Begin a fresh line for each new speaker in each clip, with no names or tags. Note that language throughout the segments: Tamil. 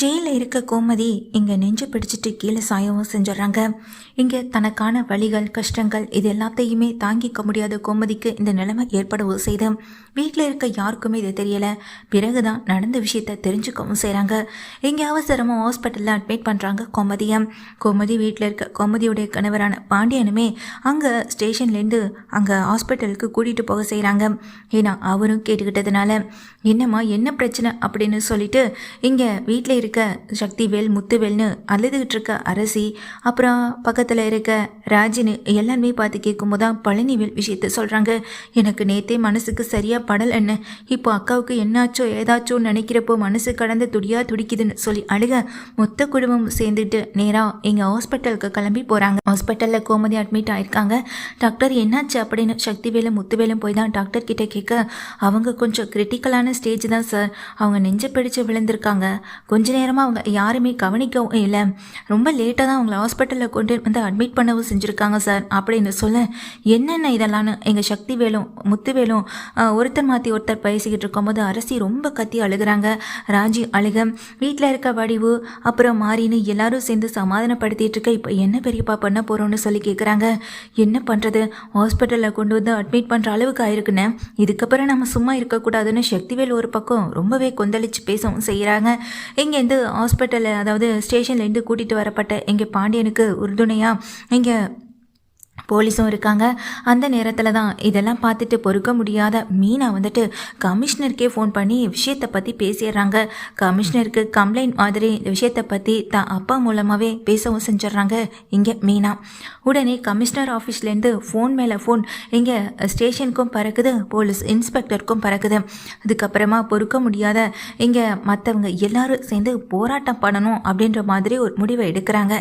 ஜெயிலில் இருக்க கோமதி இங்கே நெஞ்சு பிடிச்சிட்டு கீழே சாயவும் செஞ்சிடறாங்க. இங்கே தனக்கான வழிகள் கஷ்டங்கள் இது எல்லாத்தையுமே தாங்கிக்க முடியாத கோமதிக்கு இந்த நிலைமை ஏற்படவும் செய்து. வீட்டில் இருக்க யாருக்குமே இது தெரியலை. பிறகுதான் நடந்த விஷயத்த தெரிஞ்சுக்கவும் செய்கிறாங்க இங்கே அவசரமாக ஹாஸ்பிட்டலில் அட்மிட் பண்ணுறாங்க கோமதியை. கோமதி வீட்டில் இருக்க கோமதியுடைய கணவரான பாண்டியனுமே அங்கே ஸ்டேஷன்லேருந்து அங்கே ஹாஸ்பிட்டலுக்கு கூட்டிகிட்டு போக செய்கிறாங்க ஏன்னா அவரும் கேட்டுக்கிட்டதுனால என்னம்மா என்ன பிரச்சனை? அப்படின்னு சொல்லிட்டு இங்கே வீட்டில் இருக்க சக்திவேல் முத்துவேல்னு அழுதுகிட்டு இருக்க அரசி அப்புறம் பக்கத்தில் இருக்க ராஜின்னு எல்லாருமே பார்த்து கேட்கும்போது தான் பழனிவேல் விஷயத்த சொல்கிறாங்க எனக்கு நேத்தே மனசுக்கு சரியாக படல் என்ன இப்போ அக்காவுக்கு என்னாச்சோ ஏதாச்சோ நினைக்கிறப்போ மனசு கடந்து துடியா துடிக்குதுன்னு சொல்லி அழுக மொத்த குடும்பம் சேர்ந்துட்டு நேராக எங்கள் ஹாஸ்பிட்டலுக்கு கிளம்பி போகிறாங்க ஹாஸ்பிட்டலில் கோமதி அட்மிட் ஆயிருக்காங்க. டாக்டர் என்னாச்சு அப்படின்னு சக்திவேலும் முத்துவேலும் போய் தான் டாக்டர் கிட்ட கேட்க அவங்க கொஞ்சம் கிரிட்டிக்கலான ஸ்டேஜ் தான் சார். அவங்க நெஞ்ச பிடிச்சு விழுந்திருக்காங்க. கொஞ்ச நேரமாக அவங்க யாருமே கவனிக்கவும் இல்லை. ரொம்ப லேட்டாக தான் அவங்கள ஹாஸ்பிட்டலில் கொண்டு வந்து அட்மிட் பண்ணவும் செஞ்சுருக்காங்க சார் அப்படின்னு சொல்ல என்னென்ன இதெல்லாம்னு எங்கள் சக்தி வேலும் முத்துவேலும் வேலும் ஒருத்தர் மாற்றி ஒருத்தர் பேசிக்கிட்டு இருக்கும்போது அரசி ரொம்ப கத்தி அழுகுறாங்க. ராஜி அழுக வீட்டில் இருக்க வடிவு அப்புறம் மாறின்னு எல்லாரும் சேர்ந்து சமாதானப்படுத்திட்டு இருக்க இப்போ என்ன பெரியப்பா பண்ண போகிறோம்னு சொல்லி கேட்குறாங்க என்ன பண்ணுறது ஹாஸ்பிட்டலில் கொண்டு வந்து அட்மிட் பண்ணுற அளவுக்கு ஆயிருக்குன்னு. இதுக்கப்புறம் நம்ம சும்மா இருக்கக்கூடாதுன்னு சக்திவேல் ஒரு பக்கம் ரொம்பவே கொந்தளிச்சு பேசவும் செய்கிறாங்க இங்கேருந்து ஹாஸ்பிட்டலில் அதாவது ஸ்டேஷன்லேருந்து கூட்டிகிட்டு வரப்பட்ட எங்கள் பாண்டியனுக்கு உறுதுணையாக இங்கே போலீஸும் இருக்காங்க. அந்த நேரத்தில் தான் இதெல்லாம் பார்த்துட்டு பொறுக்க முடியாத மீனா வந்துட்டு கமிஷனருக்கே ஃபோன் பண்ணி விஷயத்தை பற்றி பேசிடுறாங்க. கமிஷனருக்கு கம்ப்ளைண்ட் மாதிரி இந்த விஷயத்தை பற்றி தான் அப்பா மூலமாகவே பேசவும் செஞ்சிடுறாங்க. இங்கே மீனா. உடனே கமிஷனர் ஆஃபீஸ்லேருந்து ஃபோன் மேலே ஃபோன் இங்கே ஸ்டேஷனுக்கும் பறக்குது போலீஸ் இன்ஸ்பெக்டருக்கும் பறக்குது. அதுக்கப்புறமா பொறுக்க முடியாத இங்கே மற்றவங்க எல்லாரும் சேர்ந்து போராட்டம் பண்ணணும் அப்படின்ற மாதிரி ஒரு முடிவை எடுக்கிறாங்க.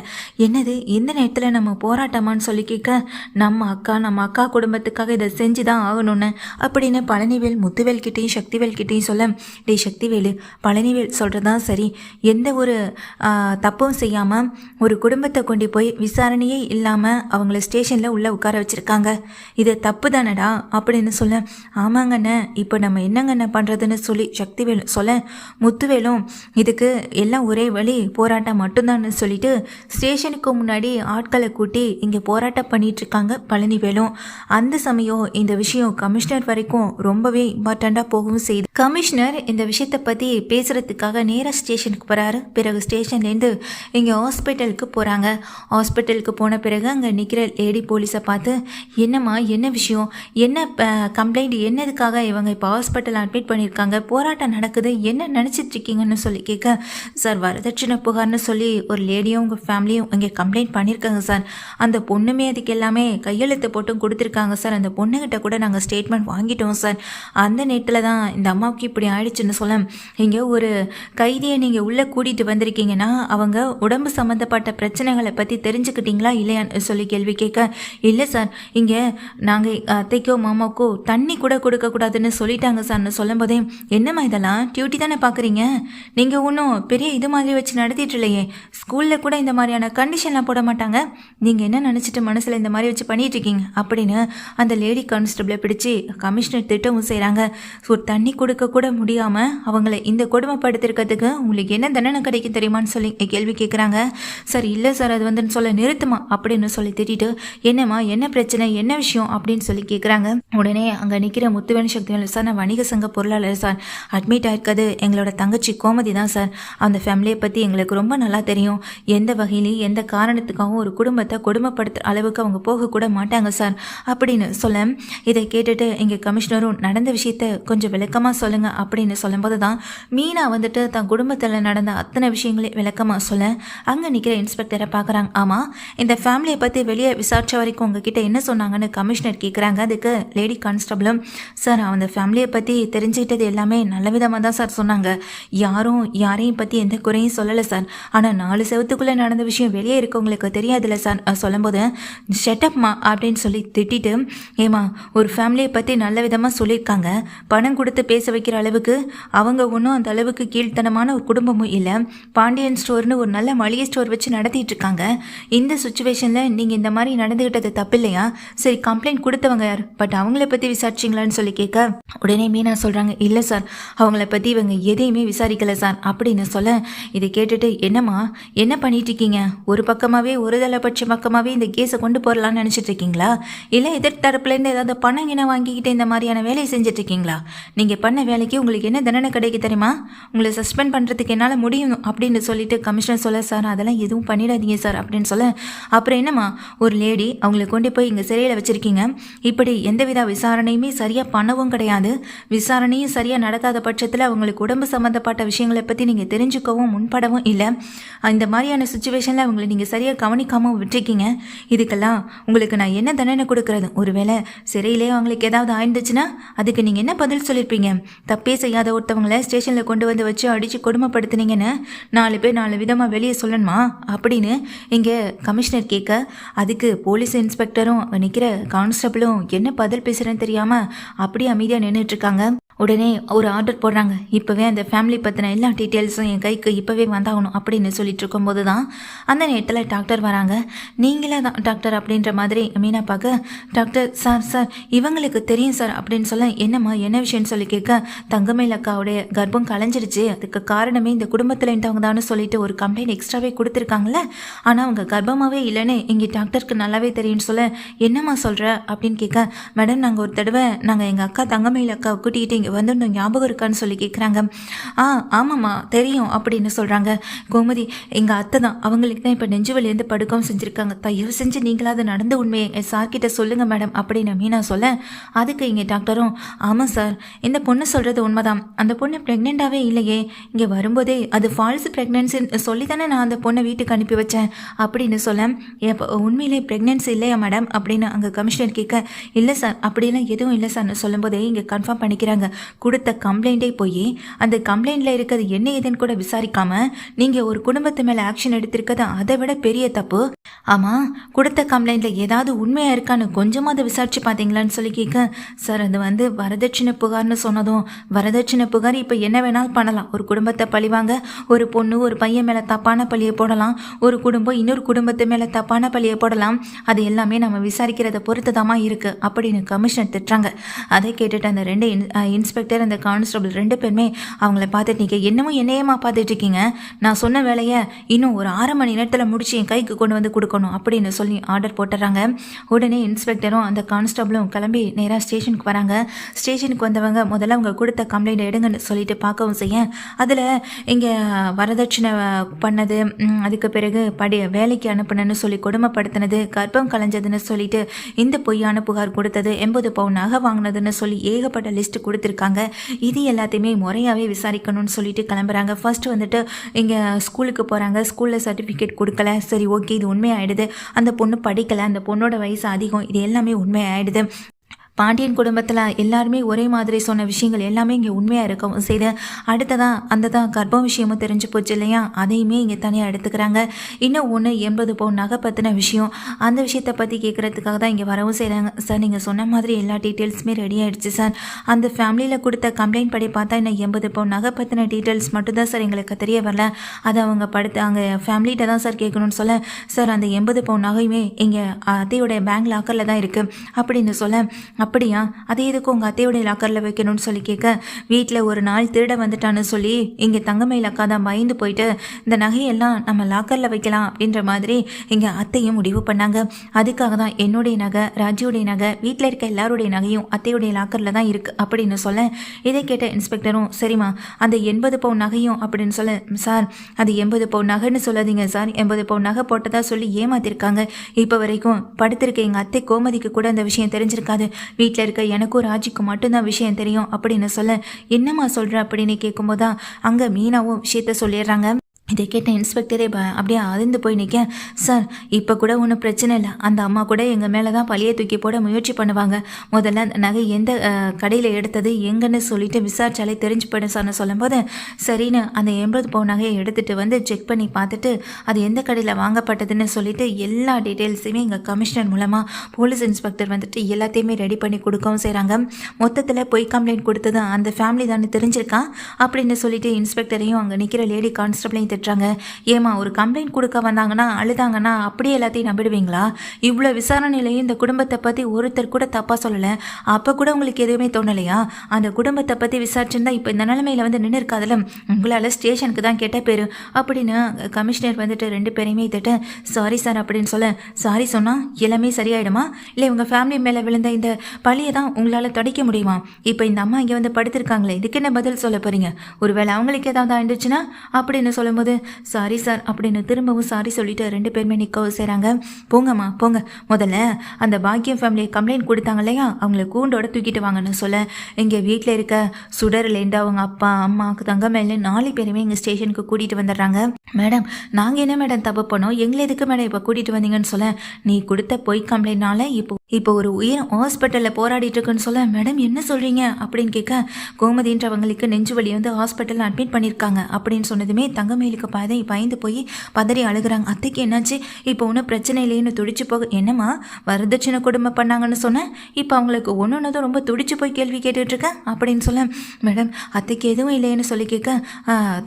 என்னது இந்த நேரத்தில் நம்ம போராட்டமான்னு சொல்லி கேட்க நம்ம அக்கா நம்ம அக்கா குடும்பத்துக்காக இதை செஞ்சு தான் ஆகணும்னு. அப்படின்னு பழனிவேல் முத்துவேல் கிட்டேயும் சக்திவேல் கிட்டேயும் சொல்ல டேய் சக்திவேலு பழனிவேல் சொல்கிறதான் சரி. எந்த ஒரு தப்பும் செய்யாமல் ஒரு குடும்பத்தை கொண்டு போய் விசாரணையே இல்லாமல் அவங்கள ஸ்டேஷனில் உள்ளே உட்கார வச்சுருக்காங்க. இது தப்பு தானடா அப்படின்னு சொல்ல ஆமாங்கண்ணே இப்போ நம்ம என்னங்கண்ணே பண்ணுறதுன்னு சொல்லி சக்திவேலு சொல்ல முத்துவேலும் இதுக்கு எல்லாம் ஒரே வழி போராட்டம் மட்டும்தான்னு சொல்லிட்டு ஸ்டேஷனுக்கு முன்னாடி ஆட்களை கூட்டி இங்கே போராட்டம் பண்ணி இருக்காங்க பழனிவேலும் அந்த சமயம் இந்த விஷயம் கமிஷனர் வரைக்கும் ரொம்பவே இம்பார்ட்டண்ட்டாக போகவும் செய்யுது கமிஷனர் இந்த விஷயத்தை பற்றி பேசுகிறதுக்காக நேராக ஸ்டேஷனுக்கு போகிறாரு பிறகு ஸ்டேஷன்லேருந்து இங்கே ஹாஸ்பிட்டலுக்கு போகிறாங்க ஹாஸ்பிட்டலுக்கு போன பிறகு அங்கே நிற்கிற லேடி போலீஸை பார்த்து என்னம்மா என்ன விஷயம்? என்ன கம்ப்ளைண்ட் என்னதுக்காக இவங்க இப்போ ஹாஸ்பிட்டல் அட்மிட் பண்ணியிருக்காங்க? போராட்டம் நடக்குது. என்ன நினச்சிட்டு இருக்கீங்கன்னு சொல்லி கேட்க சார் வரதட்சணை புகார்னு சொல்லி ஒரு லேடியும் உங்கள் ஃபேமிலியும் இங்கே கம்ப்ளைண்ட் பண்ணியிருக்காங்க சார். அந்த பொண்ணுமே அதுக்கு எல்லாமே கையெழுத்து போட்டும் கொடுத்துருக்காங்க சார். அந்த பொண்ணுகிட்ட கூட நாங்கள் ஸ்டேட்மெண்ட் வாங்கிட்டோம் சார். அந்த நேரத்தில் தான் இந்த அம்மாவுக்கு இப்படி ஆயிடுச்சுன்னு சொல்ல இங்கே ஒரு கைதியை நீங்கள் உள்ளே கூட்டிகிட்டு வந்திருக்கீங்கன்னா அவங்க உடம்பு சம்மந்தப்பட்ட பிரச்சனைகளை பற்றி தெரிஞ்சுக்கிட்டீங்களா இல்லையான்னு சொல்லி கேள்வி கேட்க இல்லை சார். இங்கே நாங்கள் அத்தைக்கோ மாமாவுக்கோ தண்ணி கூட கொடுக்கக்கூடாதுன்னு சொல்லிட்டாங்க சார்னு சொல்லும்போதே என்னம்மா இதெல்லாம்? டியூட்டி தானே பார்க்குறீங்க நீங்கள் ஒன்றும் பெரிய இது மாதிரி வச்சு நடத்திட்டு இல்லையே. ஸ்கூலில் கூட இந்த மாதிரியான கண்டிஷன்லாம் போட மாட்டாங்க. நீங்கள் என்ன நினச்சிட்டு மனசில் இந்த மாதிரி வச்சு பண்ணிகிட்ருக்கீங்க இருக்கீங்க அப்படின்னு அந்த லேடி கான்ஸ்டபிளை பிடிச்சி கமிஷனர் திட்டமும் செய்கிறாங்க ஸோ தண்ணி கொடுக்க கூட முடியாமல் அவங்கள இந்த கொடுமைப்படுத்திருக்கிறதுக்கு உங்களுக்கு என்ன தண்டனை கிடைக்கும் தெரியுமான்னு சொல்லி கேள்வி கேட்குறாங்க சார் இல்லை சார் அது வந்து சொல்ல நிறுத்துமா? அப்படின்னு சொல்லி திட்டிட்டு என்னம்மா என்ன பிரச்சனை என்ன விஷயம்? அப்படின்னு சொல்லி கேட்குறாங்க உடனே அங்கே நிற்கிற முத்துவேணி சக்திவேல் சார் நான் வணிக சங்க பொருளாளர் சார். அட்மிட் ஆயிருக்கிறது எங்களோட தங்கச்சி கோமதி தான் சார். அந்த ஃபேமிலியை பற்றி எங்களுக்கு ரொம்ப நல்லா தெரியும். எந்த வகையிலையும் எந்த காரணத்துக்காகவும் ஒரு குடும்பத்தை கொடுமைப்படுத்துகிற அளவுக்கு அவங்க போகக்கூட மாட்டாங்க சார். அப்படின்னு சொல்ல இதை கேட்டுட்டு இங்கே கமிஷனரும் நடந்த விஷயத்த கொஞ்சம் விளக்கமாக சொல்லுங்கள் அப்படின்னு சொல்லும்போது தான் மீனா வந்துட்டு தன் குடும்பத்தில் நடந்த அத்தனை விஷயங்களையும் விளக்கமாக சொல்ல அங்கே நிற்கிற இன்ஸ்பெக்டரை பார்க்குறாங்க. ஆமாம் இந்த ஃபேமிலியை பற்றி வெளியே விசாரிச்ச வரைக்கும் உங்ககிட்ட என்ன சொன்னாங்கன்னு கமிஷனர் கேட்குறாங்க அதுக்கு லேடி கான்ஸ்டபிளும் சார் அந்த ஃபேமிலியை பற்றி தெரிஞ்சுக்கிட்டது எல்லாமே நல்ல விதமாக தான் சார் சொன்னாங்க. யாரும் யாரையும் பற்றி எந்த குறையும் சொல்லலை சார். ஆனால் நாலு செவத்துக்குள்ளே நடந்த விஷயம் வெளியே இருக்கவங்களுக்கு தெரியாதுல்ல சார். சொல்லும்போது ஷெட்டப்மா அப்படின்னு சொல்லி திட்டிட்டு ஏமா ஒரு ஃபேமிலியை பற்றி நல்ல விதமாக சொல்லியிருக்காங்க. பணம் கொடுத்து பேச வைக்கிற அளவுக்கு அவங்க ஒன்றும் அந்த அளவுக்கு கீழ்த்தனமான ஒரு குடும்பமும் இல்லை. பாண்டியன் ஸ்டோர்னு ஒரு நல்ல மளிகை ஸ்டோர் வச்சு நடத்திட்டு இருக்காங்க. இந்த சுச்சுவேஷனில் நீங்கள் இந்த மாதிரி நடந்துக்கிட்டது தப்பு இல்லையா சரி கம்ப்ளைண்ட் கொடுத்தவங்க யார்? பட் அவங்கள பற்றி விசாரிச்சிங்களான்னு சொல்லி கேட்க உடனே மீனா சொல்கிறாங்க இல்லை சார் அவங்கள பற்றி இவங்க எதையுமே விசாரிக்கலை சார் அப்படின்னு சொல்ல இதை கேட்டுட்டு என்னம்மா என்ன பண்ணிட்டு இருக்கீங்க? ஒரு பக்கமாகவே ஒரு தலைபட்ச பக்கமாகவே இந்த கேஸை கொண்டு போகலான்னு நினச்சிட்டு இருக்கீங்களா இல்லை எதிர்த்தரப்புலேருந்து ஏதாவது பணம் என்ன வாங்கிக்கிட்டு இந்த மாதிரியான வேலையை செஞ்சுட்டு இருக்கீங்களா நீங்கள் பண்ண வேலைக்கு உங்களுக்கு என்ன தண்டனை கிடைக்கு தெரியுமா? உங்களை சஸ்பெண்ட் பண்ணுறதுக்கு என்னால் முடியும் அப்படின்னு சொல்லிட்டு கமிஷனர் சொல்ல சார் அதெல்லாம் எதுவும் பண்ணிடாதீங்க சார் அப்படின்னு சொல்ல அப்புறம் என்னம்மா ஒரு லேடி அவங்களை கொண்டு போய் இங்கே சிறையில் வச்சுருக்கீங்க. இப்படி எந்தவித விசாரணையுமே சரியாக பண்ணவும் கிடையாது. விசாரணையும் சரியாக நடக்காத பட்சத்தில் அவங்களுக்கு உடம்பு சம்மந்தப்பட்ட விஷயங்களை பற்றி நீங்கள் தெரிஞ்சுக்கவும் முன்படவும் இல்லை. இந்த மாதிரியான சுச்சுவேஷனில் அவங்களை நீங்கள் சரியாக கவனிக்காமல் விட்டுருக்கீங்க. இதுக்கெல்லாம் உங்களுக்கு நான் என்ன தண்டனை கொடுக்கறது? ஒருவேளை சிறையிலே அவங்களுக்கு ஏதாவது ஆயிருந்துச்சுன்னா அதுக்கு நீங்கள் என்ன பதில் சொல்லியிருப்பீங்க தப்பே செய்யாத ஒருத்தவங்கள ஸ்டேஷனில் கொண்டு வந்து வச்சு அடித்து கொடுமைப்படுத்துனீங்கன்னு நாலு பேர் நாலு விதமாக வெளியே சொல்லணுமா? அப்படின்னு இங்கே கமிஷனர் கேட்க அதுக்கு போலீஸ் இன்ஸ்பெக்டரும் நிற்கிற கான்ஸ்டபிளும் என்ன பதில் பேசுகிறேன்னு தெரியாமல் அப்படியே அமைதியாக நின்றுட்டுருக்காங்க உடனே ஒரு ஆர்டர் போடுறாங்க. இப்போவே அந்த ஃபேமிலி பற்றின எல்லா டீட்டெயில்ஸும் என் கைக்கு இப்போவே வந்தாகணும் அப்படின்னு சொல்லிட்டு இருக்கும்போது தான் அந்த நேரத்தில் டாக்டர் வராங்க. நீங்களே தான் டாக்டர் அப்படின்ற மாதிரி மீனா பார்க்க டாக்டர் சார் சார் இவங்களுக்கு தெரியும் சார் அப்படின்னு சொல்ல என்னம்மா என்ன விஷயம்னு சொல்லி கேட்க தங்கமேல் அக்காவுடைய கர்ப்பம் கலைஞ்சிருச்சு அதுக்கு காரணமே இந்த குடும்பத்தில் இருந்தவங்க தான் சொல்லிட்டு ஒரு கம்ப்ளைண்ட் எக்ஸ்ட்ராவே கொடுத்துருக்காங்கல்ல. ஆனால் அவங்க கர்ப்பமாகவே இல்லைன்னு இங்கே டாக்டருக்கு நல்லாவே தெரியும்னு சொல்ல என்னம்மா சொல்கிற அப்படின்னு கேட்க மேடம் நாங்கள் ஒரு தடவை நாங்கள் எங்கள் அக்கா தங்கமேல் அக்காவை கூட்டிகிட்டு இங்கே வந்து இன்னும் ஞாபகம் இருக்கான்னு சொல்லி கேட்குறாங்க ஆ ஆமாம்மா தெரியும் அப்படின்னு சொல்கிறாங்க கோமதி எங்கள் அத்தை தான். அவங்களுக்கு தான் இப்போ நெஞ்சுவலிலேருந்து படுக்கவும் செஞ்சுருக்காங்க. தயவு செஞ்சு நீங்களாவது நடந்த உண்மையை என் சார்கிட்ட சொல்லுங்கள் மேடம் அப்படின்னு மீனா சொல்ல. அதுக்கு இங்கே டாக்டரும் ஆமாம் சார் இந்த பொண்ணு சொல்கிறது உண்மைதான். அந்த பொண்ணு ப்ரெக்னெண்ட்டாகவே இல்லையே. இங்கே வரும்போதே அது ஃபால்ஸ் ப்ரெக்னென்சி சொல்லி தானே நான் அந்த பொண்ணை வீட்டுக்கு அனுப்பி வச்சேன் அப்படின்னு சொல்ல. உண்மையிலே ப்ரெக்னென்சி இல்லையா மேடம் அப்படின்னு அங்கே கமிஷனர் கேட்க. இல்லை சார் அப்படிலாம் எதுவும் இல்லை சார்னு சொல்லும்போதே இங்கே கன்ஃபார்ம் பண்ணிக்கிறாங்க. கொடுத்த கம்ப்ளைண்ட்டே போய் அந்த கம்ப்ளைண்ட்டில் இருக்கிறது என்ன ஏதுன்னு கூட விசாரிக்காம நீங்கள் ஒரு குடும்பத்து மேலே ஆக்ஷன் எடுத்திருக்கிறது அதை விட பெரிய தப்பு. ஆமாம் கொடுத்த கம்ப்ளைண்ட்டில் ஏதாவது உண்மையாக இருக்கான்னு கொஞ்சமாவது விசாரிச்சு பார்த்தீங்களான்னு சொல்லி கேட்க சார் அது வந்து வரதட்சணை புகார்னு சொன்னதும் வரதட்சணை புகார் இப்போ என்ன வேணாலும் பண்ணலாம். ஒரு குடும்பத்தை பழிவாங்க ஒரு பொண்ணு ஒரு பையன் மேலே தப்பான பழியை போடலாம் ஒரு குடும்பம் இன்னொரு குடும்பத்து மேலே தப்பான பழியை போடலாம் அது எல்லாமே நம்ம விசாரிக்கிறத பொறுத்து தாமா இருக்குது அப்படின்னு கமிஷனர் திட்டுறாங்க. அதை கேட்டுட்டு அந்த ரெண்டு இன்ஸ்பெக்டர் அந்த கான்ஸ்டபிள் ரெண்டு பேருமே அவங்கள பார்த்துட்டு நீங்கள் என்னமோ என்னையமா பார்த்துட்டு இருக்கீங்க நான் சொன்ன வேலையை இன்னும் ஒரு அரை மணி நேரத்தில் முடிச்சு என் கைக்கு கொண்டு வந்து கொடுக்கணும் அப்படின்னு சொல்லி ஆர்டர் போட்டுறாங்க. உடனே இன்ஸ்பெக்டரும் அந்த கான்ஸ்டபிளும் கிளம்பி நேராக ஸ்டேஷனுக்கு வராங்க. ஸ்டேஷனுக்கு வந்தவங்க முதல்ல அவங்க கொடுத்த கம்ப்ளைண்ட் எடுங்கன்னு சொல்லிட்டு பார்க்கவும் செய்ய அதில் இங்கே வரதட்சணை பண்ணது அதுக்கு பிறகு படி வேலைக்கு அனுப்புனேன்னு சொல்லி கொடுமைப்படுத்தினது கர்ப்பம் கலைஞ்சதுன்னு சொல்லிட்டு இந்த பொய்யான புகார் கொடுத்தது எண்பது பவுன் நகை வாங்கினதுன்னு சொல்லி ஏகப்பட்ட லிஸ்ட் கொடுத்துருக்காங்க இது எல்லாத்தையுமே முறையாகவே விசாரிக்கணும்னு சொல்லிட்டு கிளம்புறாங்க. ஃபர்ஸ்ட் வந்துட்டு இங்கே ஸ்கூலுக்கு போகிறாங்க ஸ்கூலில் சர்டிஃபிகேட் கொடுக்கல. சரி ஓகே இது உண்மையாயிடுது. அந்த பொண்ணு படிக்கலை. அந்த பொண்ணோட வயசு அதிகம். இது எல்லாமே உண்மையாயிடுது. பாண்டியன் குடும்பத்தில் எல்லாருமே ஒரே மாதிரி சொன்ன விஷயங்கள் எல்லாமே இங்கே உண்மையாக இருக்கவும் செய்து அடுத்ததான் அந்த தான் கர்ப்பம் விஷயமும் தெரிஞ்சு போச்சு இல்லையா? அதையுமே இங்கே தனியாக எடுத்துக்கிறாங்க. இன்னும் ஒன்று எண்பது பவுன் நகை பற்றின விஷயம். அந்த விஷயத்தை பற்றி கேட்குறதுக்காக தான் இங்கே வரவும் செய்கிறாங்க சார் நீங்கள் சொன்ன மாதிரி எல்லா டீட்டெயில்ஸுமே ரெடி ஆகிடுச்சு சார் அந்த ஃபேமிலியில் கொடுத்த கம்ப்ளைண்ட் படி பார்த்தா இன்னும் எண்பது பவுன் நகை பற்றின டீட்டெயில்ஸ் மட்டும்தான் சார் எங்களுக்கு தெரிய வரல. அதை அவங்க படுத்து அங்கே ஃபேமிலிகிட்ட தான் சார் கேட்கணும்னு சொல்ல சார் அந்த எண்பது பவுன் நகையுமே இங்கே அத்தையோடைய பேங்க் லாக்கரில் தான் இருக்குது அப்படின்னு சொல்ல அப்படியா? அதை எதுக்கு உங்கள் அத்தையோடைய லாக்கரில் வைக்கணும்னு சொல்லி கேட்க வீட்டில் ஒரு நாள் திருட வந்துட்டான்னு சொல்லி இங்கே தங்கமயில் அக்கா தான் பயந்து போயிட்டு இந்த நகையெல்லாம் நம்ம லாக்கரில் வைக்கலாம் அப்படின்ற மாதிரி எங்கள் அத்தையும் முடிவு பண்ணாங்க. அதுக்காக தான் என்னுடைய நகை ராஜியுடைய நகை வீட்டில் இருக்க எல்லாருடைய நகையும் அத்தையுடைய லாக்கரில் தான் இருக்குது அப்படின்னு சொல்ல இதை கேட்ட இன்ஸ்பெக்டரும் சரிம்மா அந்த எண்பது பவுன் நகையும் அப்படின்னு சொல்ல சார் அது எண்பது பவுன் நகைன்னு சொல்லாதீங்க சார். எண்பது பவுன் நகை போட்டதாக சொல்லி ஏமாத்திருக்காங்க. இப்போ வரைக்கும் படுத்திருக்க எங்கள் அத்தை கோமதிக்கு கூட அந்த விஷயம் தெரிஞ்சிருக்காது. வீட்டில் இருக்க எனக்கும் ராஜிக்கும் மட்டும்தான் விஷயம் தெரியும் அப்படின்னு சொல்ல என்னம்மா சொல்கிற அப்படின்னு கேட்கும்போது தான் அங்கே மீனாவும் விஷயத்த சொல்லிடுறாங்க. இதை கேட்ட இன்ஸ்பெக்டரே ப அப்படியே அதிர்ந்து போய் நிற்க சார் இப்போ கூட ஒன்றும் பிரச்சனை இல்லை. அந்த அம்மா கூட எங்கள் மேலே தான் பழியை தூக்கி போட முயற்சி பண்ணுவாங்க. முதல்ல அந்த நகை எந்த கடையில் எடுத்தது எங்கன்னு சொல்லிட்டு விசாரிச்சாலே தெரிஞ்சு போயிடும் சார்னு சொல்லும்போது சரின்னு அந்த எண்பது பவுன் நகையை எடுத்துகிட்டு வந்து செக் பண்ணி பார்த்துட்டு அது எந்த கடையில் வாங்கப்பட்டதுன்னு சொல்லிட்டு எல்லா டீட்டெயில்ஸுமே எங்கள் கமிஷனர் மூலமாக போலீஸ் இன்ஸ்பெக்டர் வந்துட்டு எல்லாத்தையுமே ரெடி பண்ணி கொடுக்கவும் செய்கிறாங்க மொத்தத்தில் பொய் கம்ப்ளைண்ட் கொடுத்தது அந்த ஃபேமிலி தானே தெரிஞ்சிருக்கான் அப்படின்னு சொல்லிட்டு இன்ஸ்பெக்டரையும் அங்கே நிற்கிற லேடி கான்ஸ்டபிளையும் திட்டுறாங்க ஏமா ஒரு கம்ப்ளைண்ட் கொடுக்க வந்தாங்கன்னா அழுதாங்கன்னா அப்படியே எல்லாத்தையும் நம்பிடுவீங்களா? இவ்வளோ விசாரணையிலையும் இந்த குடும்பத்தை பற்றி ஒருத்தர் கூட தப்பாக சொல்லலை. அப்போ கூட உங்களுக்கு எதுவுமே தோணலையா? அந்த குடும்பத்தை பற்றி விசாரிச்சிருந்தா இப்போ இந்த நிலைமையில் வந்து நின்று இருக்காதுல உங்களால் ஸ்டேஷனுக்கு தான் கெட்ட பேர். அப்படின்னு கமிஷனர் வந்துட்டு ரெண்டு பேரையுமே திட்டு சாரி சார் அப்படின்னு சொல்ல சாரி சொன்னால் எல்லாமே சரியாயிடுமா? இல்லை உங்கள் ஃபேமிலி மேலே விழுந்த இந்த பழியை தான் உங்களால் தடிக்க முடியுமா? இப்போ இந்த அம்மா இங்கே வந்து படுத்திருக்காங்களே இதுக்கு என்ன பதில் சொல்ல போகிறீங்க ஒருவேளை அவங்களுக்கு ஏதாவது ஆயிடுச்சுன்னா? அப்படின்னு சொல்லும்போது சாரி சார் அப்படின்னு திரும்பவும் சாரி சொல்லிட்டு ரெண்டு பேருமே நிற்கவும் செய்கிறாங்க போங்கம்மா போங்க. முதல்ல அந்த பாக்கியம் ஃபேமிலியை கம்ப்ளைண்ட் கொடுத்தாங்க இல்லையா? அவங்கள கூண்டோட தூக்கிட்டு வாங்கன்னு சொல்ல. இங்கே வீட்டில் இருக்க சுடர்லேருந்து அவங்க அப்பா அம்மா தங்கமேலு நாலு பேருமே எங்கள் ஸ்டேஷனுக்கு கூட்டிகிட்டு வந்துடுறாங்க. மேடம் நாங்கள் என்ன மேடம் தப்பு பண்ணோம்? எங்களை எதுக்கு மேடம் இப்போ கூட்டிகிட்டு வந்தீங்கன்னு சொல்ல. நீ கொடுத்த பொய் கம்ப்ளைண்ட்னால இப்போ இப்போ ஒரு உயிர் ஹாஸ்பிட்டலில் போராடிட்டு இருக்குன்னு சொல்ல. மேடம் என்ன சொல்கிறீங்க அப்படின்னு கேட்க கோமதின்றவங்களுக்கு நெஞ்சு வலி வந்து ஹாஸ்பிட்டலில் அட்மிட் பண்ணியிருக்காங்க அப்படின்னு சொன்னதுமே தங்கமேலுக்கு பாதை பயந்து போய் பதறி அழுகுறாங்க. அத்தைக்கு என்னாச்சு? இப்போ ஒன்றும் பிரச்சனை இல்லைன்னு துடிச்சு போக என்னம்மா? வரதட்சணை குடும்பம் பண்ணாங்கன்னு சொன்னேன் இப்போ அவங்களுக்கு ஒன்று ஒன்றதும் ரொம்ப துடிச்சு போய் கேள்வி கேட்டுட்டு இருக்கேன் அப்படின்னு சொல்ல மேடம் அத்தைக்கு எதுவும் இல்லைன்னு சொல்லி கேட்க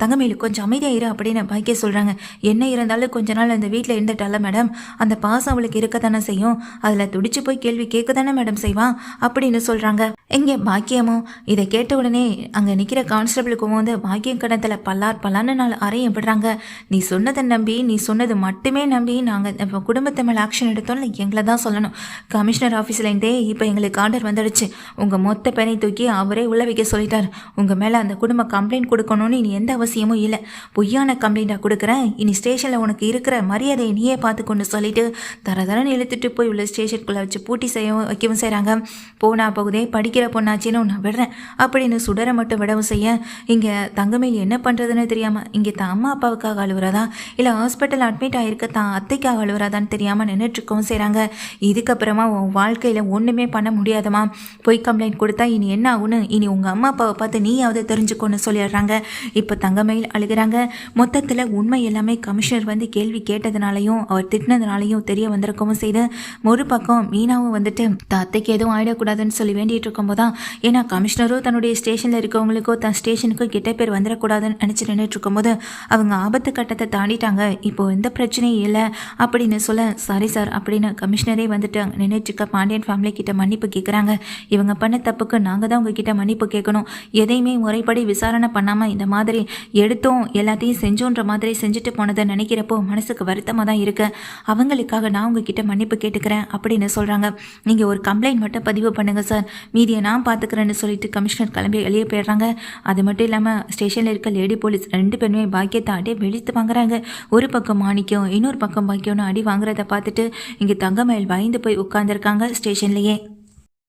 தங்கமேலு கொஞ்சம் அமைதியாக இரு அப்படின்னு பாக்கிய சொல்கிறாங்க என்ன இருந்தாலும் கொஞ்ச நாள் அந்த வீட்டில் இருந்துட்டால மேடம்? அந்த பாசம் அவளுக்கு இருக்க தானே செய்யும்? அதில் துடிச்சு போய் கேள்வி கேட்க தானே மேடம் செய்வான் அப்படின்னு சொல்கிறாங்க எங்கே பாக்கியமோ? இதை கேட்ட உடனே அங்கே நிற்கிற கான்ஸ்டபிளுக்கும் வந்து பாக்கியம் கடத்தில் பல்லார் பல்லான்னு நாள் அறையும் விடுறாங்க. நீ சொன்னதை நம்பி நீ சொன்னது மட்டுமே நம்பி நாங்கள் இப்போ குடும்பத்தை மேலே ஆக்ஷன் எடுத்தோம்ல எங்களை தான் சொல்லணும். கமிஷனர் ஆஃபீஸ்லேருந்தே இப்போ எங்களுக்கு ஆர்டர் வந்துடுச்சு. உங்கள் மொத்த பேரை தூக்கி அவரே உள்ள வைக்க சொல்லிட்டார். உங்கள் மேலே அந்த குடும்ப கம்ப்ளைண்ட் கொடுக்கணும்னு இனி எந்த அவசியமும் இல்லை. பொய்யான கம்ப்ளைண்ட்டாக கொடுக்குறேன். இனி ஸ்டேஷனில் உனக்கு இருக்கிற மரியாதையை நீயே பார்த்துக்கொண்டு சொல்லிட்டு தர தரன்னு இழுத்துட்டு போய் உள்ள ஸ்டேஷனுக்குள்ளே வச்சு பூட்டி செய்யவும் வைக்கவும் செய்கிறாங்க போனா போகுதே படிக்கிற பொண்ணாச்சின்னு நான் விடுறேன். அப்படின்னு சுடரை மட்டும் விடவும் செய்ய இங்கே தங்கமேல் என்ன பண்ணுறதுன்னு தெரியாமல் இங்கே தான் அம்மா அப்பாவுக்காக அழுகுறதா இல்லை ஹாஸ்பிட்டல் அட்மிட் ஆகிருக்க தான் அத்தைக்காக அழுகுறதான்னு தெரியாமல் நின்றுட்டுருக்கவும் செய்கிறாங்க இதுக்கப்புறமா உன் வாழ்க்கையில் ஒன்றுமே பண்ண முடியாதம்மா. பொய் கம்ப்ளைண்ட் கொடுத்தா இனி என்ன ஆகுன்னு இனி உங்கள் அம்மா அப்பாவை பார்த்து நீயாவது தெரிஞ்சுக்கோன்னு சொல்லிடுறாங்க. இப்போ தங்கமையில் அழுகிறாங்க. மொத்தத்தில் உண்மை எல்லாமே கமிஷனர் வந்து கேள்வி கேட்டதுனாலையும் அவர் திட்டினதுனாலையும் தெரிய வந்திருக்கவும் செய்து ஒரு பக்கம் மீனாவும் வந்துட்டு அத்தைக்கு எதுவும் ஆயிடக்கூடாதுன்னு சொல்லி வேண்டிகிட்டு இருக்கும்போது தான் ஏன்னா கமிஷனரும் தன்னுடைய ஸ்டேஷனில் இருக்கவங்களுக்கோ தன் ஸ்டேஷனுக்கோ கெட்ட பேர் வந்துடக்கூடாதுன்னு நினச்சி நின்றுட்டு இருக்கும்போது அவங்க ஆபத்து கட்டத்தை தாண்டிட்டாங்க. இப்போ எந்த பிரச்சனையும் இல்லை அப்படின்னு சொல்ல சாரி சார் அப்படின்னு கமிஷனரே வந்துட்டு நினைச்சுக்க பாண்டியன் ஃபேமிலி கிட்ட மன்னிப்பு கேட்குறாங்க இவங்க பண்ண தப்புக்கு நாங்கள் தான் உங்ககிட்ட மன்னிப்பு கேட்கணும் எதையுமே முறைப்படி விசாரணை பண்ணாமல் இந்த மாதிரி எடுத்தோம் எல்லாத்தையும் செஞ்சோன்ற மாதிரி செஞ்சுட்டு போனதை நினைக்கிறப்போ மனசுக்கு வருத்தமாக தான் இருக்கு. அவங்களுக்காக நான் உங்ககிட்ட மன்னிப்பு கேட்டுக்கிறேன் அப்படின்னு சொல்கிறாங்க நீங்கள் ஒரு கம்ப்ளைண்ட் மட்டும் பதிவு பண்ணுங்கள் சார் மீதி மீதியை நான் பார்த்துக்கிறேன்னு சொல்லிட்டு கமிஷனர் கிளம்பி வெளியே போயிடுறாங்க. அது மட்டும் இல்லாமல் ஸ்டேஷனில் இருக்க லேடி போலீஸ் ரெண்டு பேருமே பாக்கியத்தை அடியே வெளுத்து வாங்குறாங்க. ஒரு பக்கம் மாணிக்கம் இன்னொரு பக்கம் பாக்கியம்னு அடி வாங்குறத பார்த்துட்டு இங்கே தங்கமயில் பயந்து போய் உட்காந்துருக்காங்க ஸ்டேஷன்லேயே.